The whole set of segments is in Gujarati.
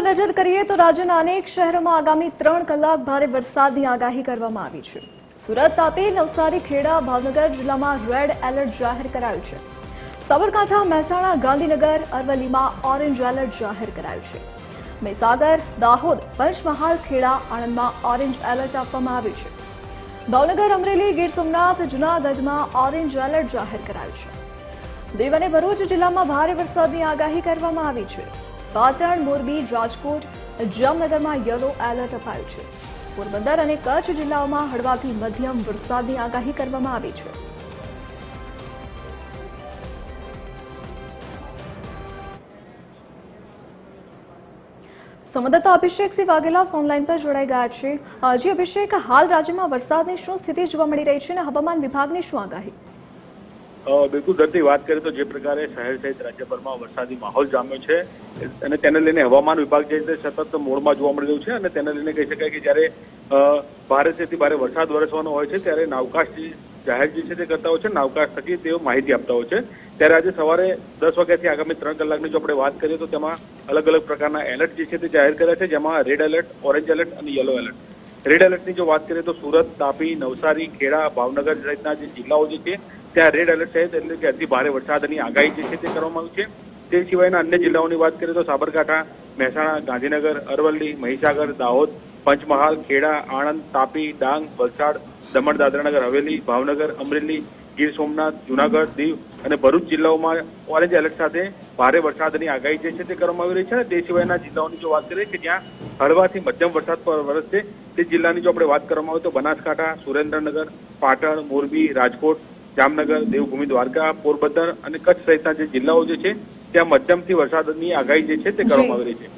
નજર કરીએ તો રાજ્યના અનેક શહેરોમાં આગામી ત્રણ કલાક ભારે વરસાદની આગાહી કરવામાં આવી છે. સુરત, તાપી, નવસારી, ખેડા, ભાવનગર જિલ્લામાં રેડ એલર્ટ જાહેર કરાયું છે. સાબરકાંઠા, મહેસાણા, ગાંધીનગર, અરવલ્લીમાં ઓરેન્જ એલર્ટ જાહેર કરાયું છે. મહીસાગર, દાહોદ, પંચમહાલ, ખેડા, આણંદમાં ઓરેન્જ એલર્ટ આપવામાં આવ્યું છે. ભાવનગર, અમરેલી, ગીર સોમનાથ, જૂનાગઢમાં ઓરેન્જ એલર્ટ જાહેર કરાયું છે. દેવ અને ભરૂચ જિલ્લામાં ભારે વરસાદની આગાહી કરવામાં આવી છે. પાટણ, મોરબી, રાજકોટ, જામનગરમાં યલો એલર્ટ અપાયું છે. પોરબંદર અને કચ્છ જિલ્લાઓમાં હળવાથી મધ્યમ વરસાદની આગાહી કરવામાં આવી છે. સંવાદદાતા અભિષેક સિંહ વાઘેલા ફોનલાઈન પર જોડાઈ ગયા છે. જી, અભિષેક, હાલ રાજ્યમાં વરસાદની શું સ્થિતિ જોવા મળી રહી છે અને હવામાન વિભાગની શું આગાહી? બિલકુલ દર્દી વાત કરીએ તો જે પ્રકારે શહેર સહિત રાજ્યભરમાં વરસાદી માહોલ જામ્યો છે, અને તેને લઈને હવામાન વિભાગ જે રીતે સતત મોડમાં જોવા મળી રહ્યું છે અને તેને લઈને કહી શકાય કે જ્યારે ભારેથી ભારે વરસાદ વરસવાનો હોય છે ત્યારે નાવકાશ જાહેર જે છે તે કરતા હોય છે, નાવકાશ થકી તેઓ માહિતી આપતા હોય છે. ત્યારે આજે સવારે દસ વાગ્યાથી આગામી ત્રણ કલાકની જો આપણે વાત કરીએ તો તેમાં અલગ અલગ પ્રકારના એલર્ટ જે છે તે જાહેર કર્યા છે, જેમાં રેડ એલર્ટ, ઓરેન્જ એલર્ટ અને યલો એલર્ટ. રેડ એલર્ટની જો વાત કરીએ તો સુરત, તાપી, નવસારી, ખેડા, ભાવનગર સહિતના જે જિલ્લાઓ જે છે ત્યાં રેડ એલર્ટ સહિત એટલે કે અતિ ભારે વરસાદની આગાહી જે છે તે કરવામાં આવી છે. તે સિવાયના અન્ય જિલ્લાઓની વાત કરીએ તો સાબરકાંઠા, મહેસાણા, ગાંધીનગર, અરવલ્લી, મહીસાગર, દાહોદ, પંચમહાલ, ખેડા, આણંદ, તાપી, ડાંગ, વલસાડ, દમણ, દાદરાનગર, હવેલી, ભાવનગર, અમરેલી, ગીર સોમનાથ, જુનાગઢ, દીવ અને ભરૂચ જિલ્લાઓમાં ઓરેન્જ એલર્ટ સાથે ભારે વરસાદની આગાહી જે છે તે કરવામાં આવી રહી છે અને તે સિવાયના જિલ્લાઓની જો વાત કરીએ કે જ્યાં હળવાથી મધ્યમ વરસાદ પર વરસશે, તે જિલ્લાની જો આપણે વાત કરવામાં આવે તો બનાસકાંઠા, સુરેન્દ્રનગર, પાટણ, મોરબી, રાજકોટ જામનગર દેવભૂમિ દ્વારકા પોરબંદર અને કચ્છ સહિતના જે જિલ્લાઓ જે છે ત્યાં મધ્યમથી વરસાદની આગાહી જે છે તે કરવામાં આવી રહી છે.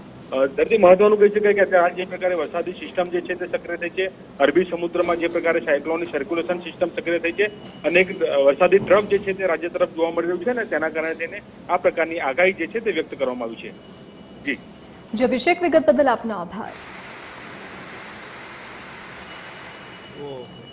દર્દી મહત્વનું કહી શકાય કે અત્યારે જે પ્રકારે વરસાદી સિસ્ટમ જે છે તે સક્રિય થઈ છે. અરબી સમુદ્રમાં જે પ્રકારે સાયક્લોનની સર્ક્યુલેશન સિસ્ટમ સક્રિય થઈ છે. અને એક વરસાદી ટ્રફ જે છે તે રાજ્ય તરફ જોવા મળી રહ્યું છે અને તેના કારણે તેને આ પ્રકારની આગાહી જે છે તે વ્યક્ત કરવામાં આવી છે. જી. જી અભિષેક વિગત બદલ આપનો આભાર. ઓહો.